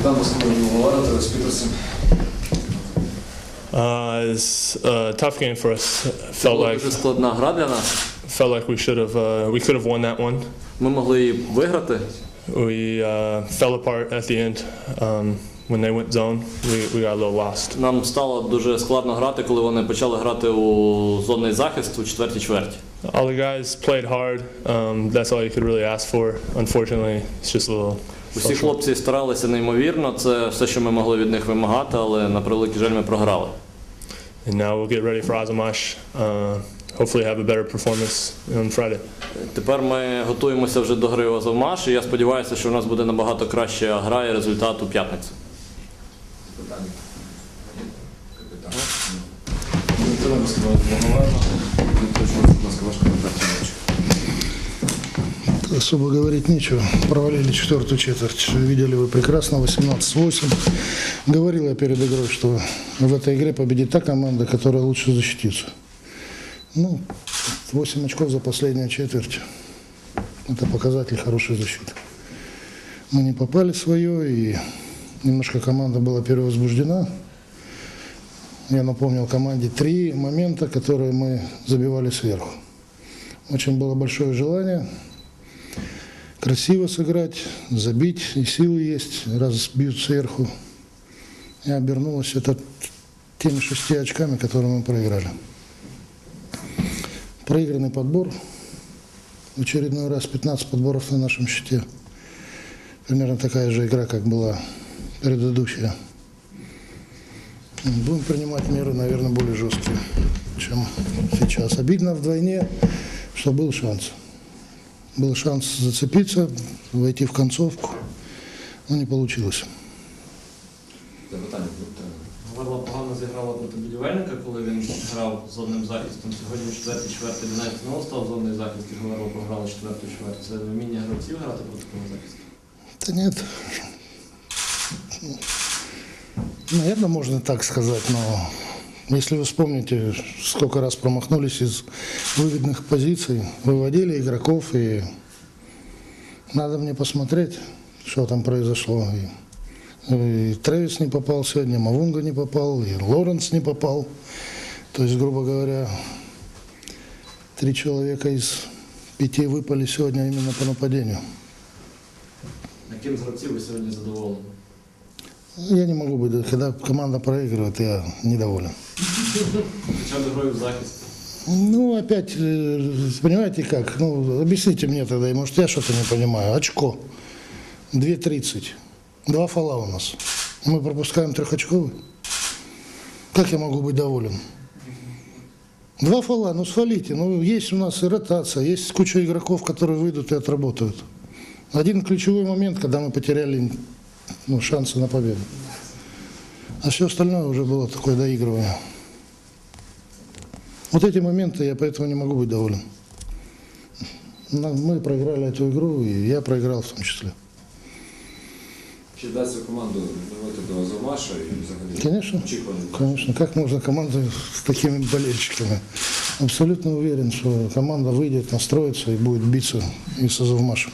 Капітан Москвы говорити з Пітерсом. Uh, it's a tough game for us. Це Felt була like дуже складна гра для нас. felt like we should have uh, we could have won that one. Ми могли її виграти. We uh, fell apart at the end um, when they went zone. We, we got a little lost. Нам стало дуже складно грати, коли вони почали грати у зонний захист у четвертій чверті. All the guys played hard. Um, that's all you could really ask for. Unfortunately, it's just a little. Усі хлопці старалися неймовірно. Це все, що ми могли від них вимагати, але на превеликий жаль ми програли. And now we'll get ready for Azamash. Uh, hopefully, have a better performance on Friday. Тепер ми готуємося вже до гри у Азовмаш, і я сподіваюся, що у нас буде набагато краща гра і результат у п'ятницю. Питання. Капітан. Дмитро Москва говоримо. Особо говорить нечего. Провалили четвертую четверть. Видели вы прекрасно, 18-8. Говорил я перед игрой, что в этой игре победит та команда, которая лучше защитится. Ну, 8 очков за последнюю четверть. Это показатель хорошей защиты. Мы не попали свое, и немножко команда была перевозбуждена. Я напомнил команде три момента, которые мы забивали сверху. Очень было большое желание красиво сыграть, забить, и силы есть, раз бьют сверху. И обернулось это теми шести очками, которые мы проиграли. Проигранный подбор. В очередной раз 15 подборов на нашем счете. Примерно такая же игра, как была предыдущая. Будем принимать меры, наверное, более жесткие, чем сейчас. Обидно вдвойне, что был шанс Был шанс зацепиться, войти в концовку, но не получилось. Запитання. Дмитро. Говерла погано зіграла проти будівельника, коли він грав з одним захистом. Сьогодні в четвертій чвертій Донець знову став зонний захист, і Говерла програла четверту чверть. Це вміння гравців грати проти такого захисту. Да нет. Наверное, можно так сказать, но если вы вспомните, сколько раз промахнулись из выгодных позиций, выводили игроков, и надо мне посмотреть, что там произошло. И, и Трэвис не попал сегодня, Мавунга не попал, и Лоренс не попал. То есть, грубо говоря, три человека из пяти выпали сегодня именно по нападению. Яким з гравців ви сьогодні задоволені? Я не могу быть, когда команда проигрывает, я недоволен. Б грою в захисті. Ну, опять, э, понимаете как, ну, объясните мне тогда, и, может, я что-то не понимаю. Очко, 2.30, два фола у нас. Мы пропускаем трехочковый. Как я могу быть доволен? Два фола, ну свалите. Ну, есть у нас и ротация, есть куча игроков, которые выйдут и отработают. Один ключевой момент, когда мы потеряли ну, шансы на победу. А все остальное уже было такое доигрывание. Вот эти моменты я поэтому не могу быть доволен. Но Мы проиграли эту игру, и я проиграл в том числе. Чи вдасться команду вернути до Азовмаша і взагалі Конечно. очікування? Конечно, как можно команду с такими болельщиками? Абсолютно уверен, что команда выйдет, настроится и будет биться и с Азовмашем.